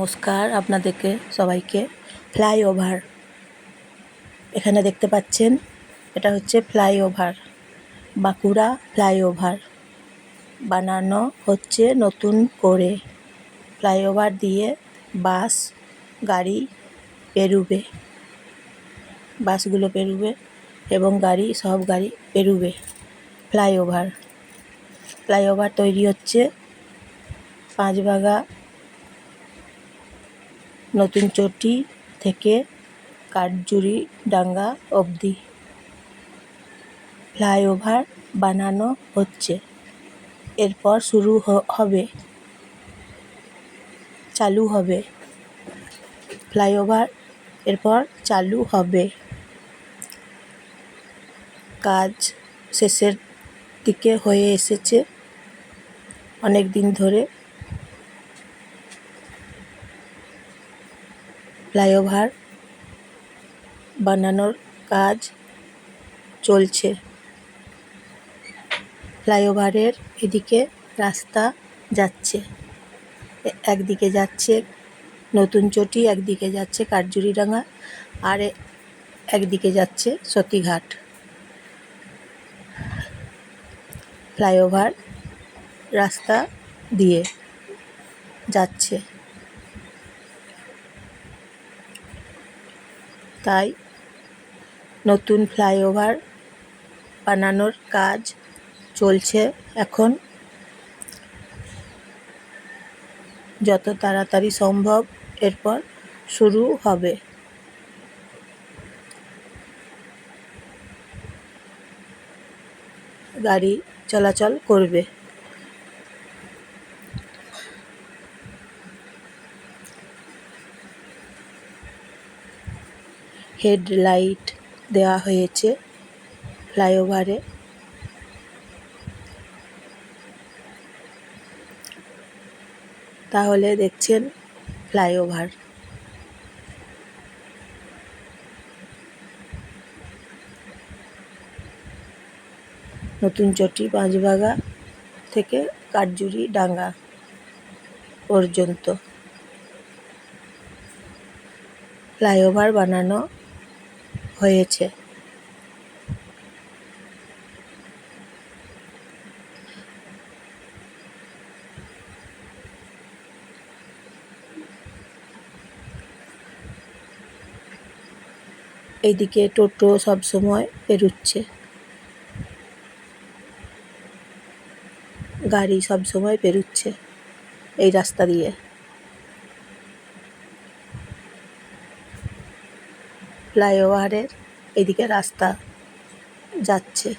নমস্কার আপনাদেরকে সবাইকে ফ্লাইওভার। এখানে দেখতে পাচ্ছেন, এটা হচ্ছে ফ্লাইওভার, বাঁকুড়া ফ্লাইওভার। বানানো হচ্ছে নতুন করে। ফ্লাইওভার দিয়ে বাস, গাড়ি পেরুবে। বাসগুলো পেরুবে এবং গাড়ি, সব গাড়ি পেরুবে। ফ্লাইওভার। ফ্লাইওভার তৈরি হচ্ছে পাঁচবাগা নতুন চটি থেকে কাঠজুরি ডাঙ্গা অবধি ফ্লাইওভার বানানো হচ্ছে। এরপর শুরু হবে, চালু হবে। ফ্লাইওভার এরপর চালু হবে। কাজ শেষের দিকে হয়ে এসেছে। অনেক দিন ধরে ফ্লাইওভার বানানোর কাজ চলছে। ফ্লাইওভারের এদিকে রাস্তা যাচ্ছে, একদিকে যাচ্ছে নতুন চটি, একদিকে যাচ্ছে কাঠজুরিডাঙ্গা আর একদিকে যাচ্ছে সতীঘাট। ফ্লাইওভার রাস্তা দিয়ে যাচ্ছে। তাই নতুন ফ্লাইওভার বানানোর কাজ চলছে এখন। যত তাড়াতাড়ি সম্ভব এরপর শুরু হবে। গাড়ি চলাচল করবে। হেডলাইট দেওয়া হয়েছে ফ্লাইওভারে। তাহলে দেখছেন ফ্লাইওভার। নতুন চটি পাঁচবাগা থেকে কাঠজুরি ডাঙ্গা পর্যন্ত। ফ্লাইওভার বানানো হয়েছে। এইদিকে টোটো সব সময় পেরুচ্ছে। গাড়ি সব সময় পেরুচ্ছে এই রাস্তা দিয়ে। ফ্লাইওভারের এদিকে রাস্তা যাচ্ছে।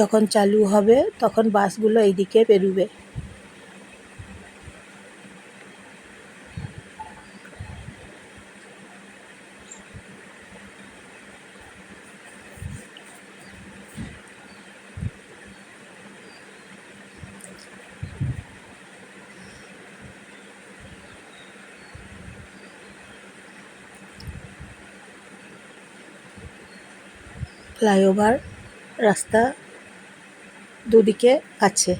যখন চালু হবে তখন বাসগুলো এইদিকে পেরুবে। ফ্লাইওভার রাস্তা দুদিকে আছে।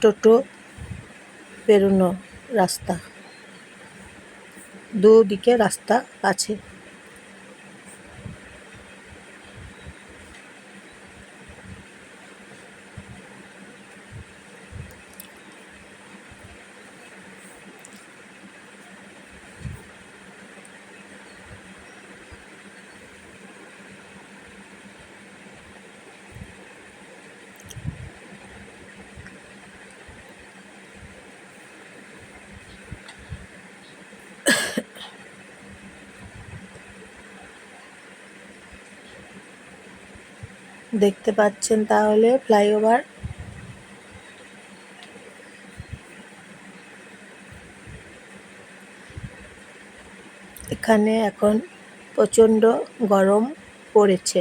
টোটো বেরোনো রাস্তা। দুদিকে রাস্তা আছে। দেখতে পাচ্ছেন তাহলে ফ্লাইওভার। এখানে এখন প্রচণ্ড গরম পড়েছে।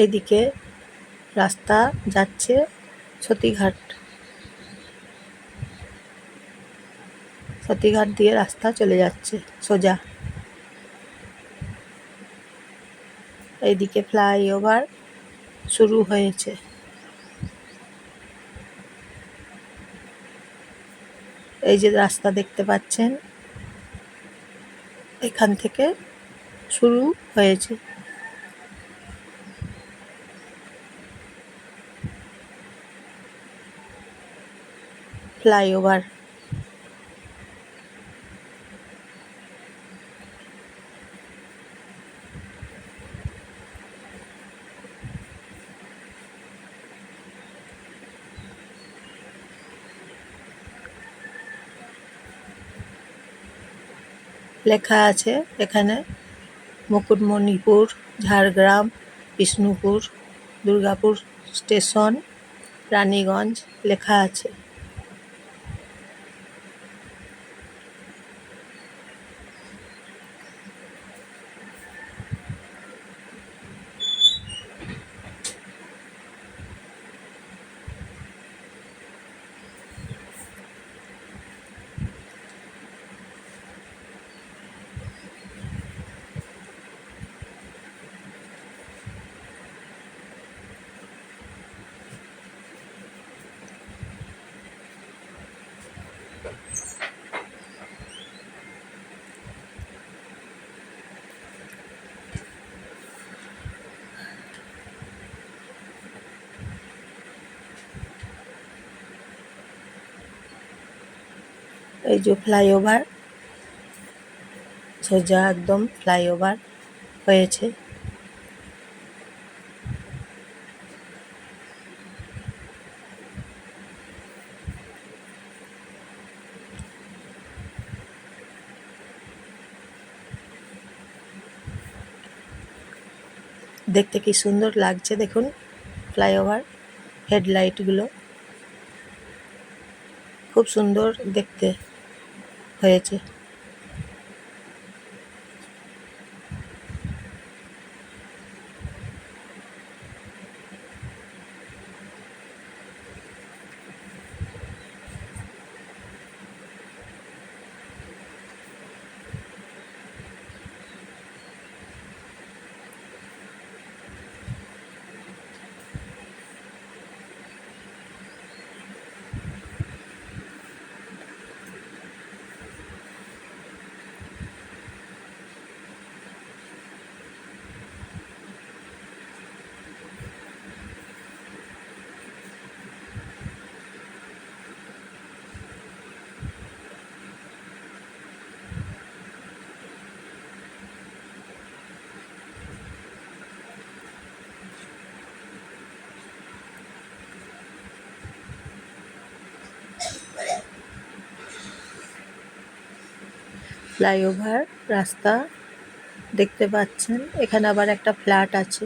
এইদিকে রাস্তা যাচ্ছে সতীঘাট। সতীঘাট দিয়ে রাস্তা চলে যাচ্ছে, সোজা। এইদিকে ফ্লাইওভার শুরু হয়েছে। এই যে রাস্তা দেখতে পাচ্ছেন, এখান থেকে শুরু হয়েছে। ফ্লাইওভার। লেখা আছে এখানে মুকুটমণিপুর ঝাড়গ্রাম বিষ্ণুপুর দুর্গাপুর স্টেশন রানীগঞ্জ লেখা আছে। এই যে ফ্লাইওভার সোজা একদম ফ্লাইওভার হয়েছে। দেখতে কি সুন্দর লাগছে দেখুন ফ্লাইওভার হেডলাইটগুলো খুব সুন্দর দেখতে। হয়েছে ফ্লাইওভার রাস্তা দেখতে পাচ্ছেন। এখানে আবার একটা ফ্ল্যাট আছে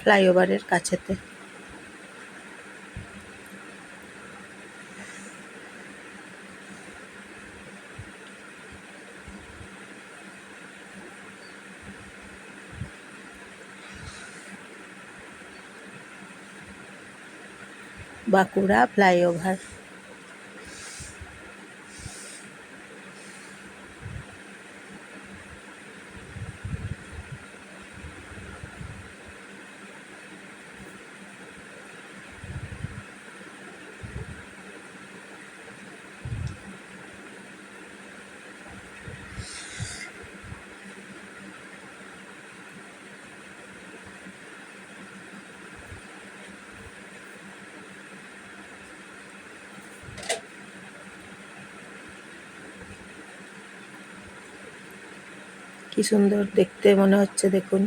ফ্লাইওভারের কাছেতে। বাঁকুড়া ফ্লাইওভার। কি সুন্দর দেখতে মনে হচ্ছে দেখুন।